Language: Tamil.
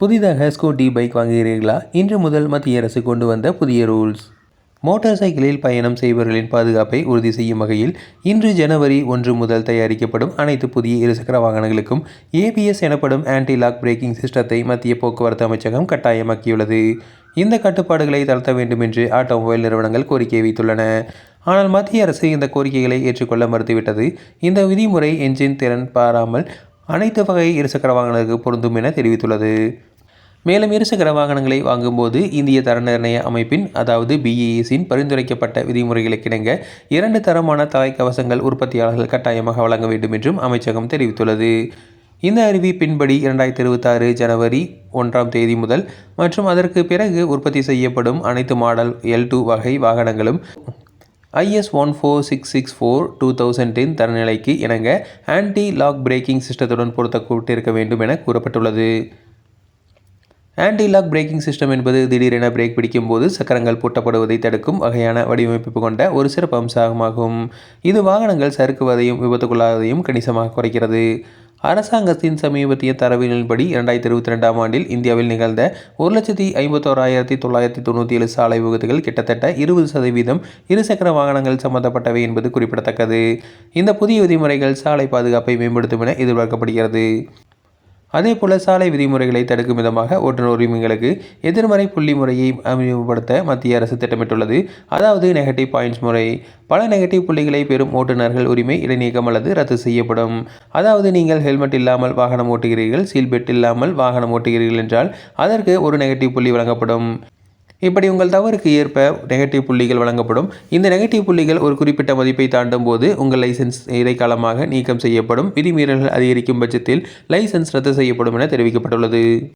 புதிதாக ஸ்கூட்டி பைக் வாங்குகிறீர்களா? இன்று முதல் மத்திய அரசு கொண்டு வந்த புதிய ரூல்ஸ் மோட்டார் சைக்கிளில் பயணம் செய்பவர்களின் பாதுகாப்பை உறுதி செய்யும் வகையில் இன்று ஜனவரி ஒன்று முதல் தயாரிக்கப்படும் அனைத்து புதிய இருசக்கர வாகனங்களுக்கும் ஏபிஎஸ் எனப்படும் ஆன்டி லாக் பிரேக்கிங் சிஸ்டத்தை மத்திய போக்குவரத்து அமைச்சகம் கட்டாயமாக்கியுள்ளது. இந்த கட்டுப்பாடுகளை தளர்த்த வேண்டும் என்று ஆட்டோமொபைல் நிறுவனங்கள் கோரிக்கை வைத்துள்ளன. ஆனால் மத்திய அரசு இந்த கோரிக்கைகளை ஏற்றுக்கொள்ள மறுத்துவிட்டது. இந்த விதிமுறை என்ஜின் திறன் பாராமல் அனைத்து வகை இருசக்கர வாகனங்களுக்கு பொருந்தும் என தெரிவித்துள்ளது. மேலும் இருசக்கர வாகனங்களை வாங்கும்போது இந்திய தர நிர்ணய அமைப்பின் அதாவது பிஇஇசியின் பரிந்துரைக்கப்பட்ட விதிமுறைகளுக்கிணங்க இரண்டு தரமான தலைக்கவசங்கள் உற்பத்தியாளர்கள் கட்டாயமாக வழங்க வேண்டும் என்றும் அமைச்சகம் தெரிவித்துள்ளது. இந்த அறிவிப்பின்படி இரண்டாயிரத்தி இருபத்தாறு ஜனவரி ஒன்றாம் தேதி முதல் மற்றும் அதற்கு பிறகு உற்பத்தி செய்யப்படும் அனைத்து மாடல் எல் டூ வகை வாகனங்களும் IS one four six six four two thousand ten தரநிலைக்கு இணங்க ஆன்டி லாக் பிரேக்கிங் சிஸ்டத்துடன் பொருத்தப்பட்டிருக்க வேண்டும் என கூறப்பட்டுள்ளது. ஆன்டி லாக் பிரேக்கிங் சிஸ்டம் என்பது திடீரென பிரேக் பிடிக்கும் போது சக்கரங்கள் பூட்டப்படுவதை தடுக்கும் வகையான வடிவமைப்பு கொண்ட ஒரு சிறப்பு அம்சமாகும். இது வாகனங்கள் சறுக்குவதையும் விபத்துக்குள்ளாவதையும் கணிசமாக குறைக்கிறது. அரசாங்கத்தின் சமீபத்திய தரவின்படி இரண்டாயிரத்தி இருபத்தி ரெண்டாம் ஆண்டில் இந்தியாவில் நிகழ்ந்த ஒரு லட்சத்தி ஐம்பத்தோராயிரத்தி தொள்ளாயிரத்தி தொண்ணூற்றி ஏழு சாலை விபத்துகள் கிட்டத்தட்ட இருபது சதவீதம் இருசக்கர வாகனங்கள் சம்பந்தப்பட்டவை என்பது குறிப்பிடத்தக்கது. இந்த புதிய விதிமுறைகள் சாலை பாதுகாப்பை மேம்படுத்தும் என எதிர்பார்க்கப்படுகிறது. அதே போல சாலை விதிமுறைகளை தடுக்கும் விதமாக ஓட்டுநர் உரிமைகளுக்கு எதிர்மறை புள்ளி முறையை அறிமுகப்படுத்த மத்திய அரசு திட்டமிட்டுள்ளது. அதாவது நெகட்டிவ் பாயிண்ட்ஸ் முறை. பல நெகட்டிவ் புள்ளிகளை பெறும் ஓட்டுநர்கள் உரிமை இடைநீக்கம் அல்லது ரத்து செய்யப்படும். அதாவது நீங்கள் ஹெல்மெட் இல்லாமல் வாகனம் ஓட்டுகிறீர்கள் சீல் பெல்ட் இல்லாமல் வாகனம் ஓட்டுகிறீர்கள் என்றால் அதற்கு ஒரு நெகட்டிவ் புள்ளி வழங்கப்படும். இப்படி உங்கள் தவறுக்கு ஏற்ப நெகட்டிவ் புள்ளிகள் வழங்கப்படும். இந்த நெகட்டிவ் புள்ளிகள் ஒரு குறிப்பிட்ட மதிப்பை தாண்டும் போது உங்கள் லைசன்ஸ் இடைக்காலமாக நீக்கம் செய்யப்படும். விதிமீறல்கள் அதிகரிக்கும் பட்சத்தில் லைசன்ஸ் ரத்து செய்யப்படும் என தெரிவிக்கப்பட்டுள்ளது.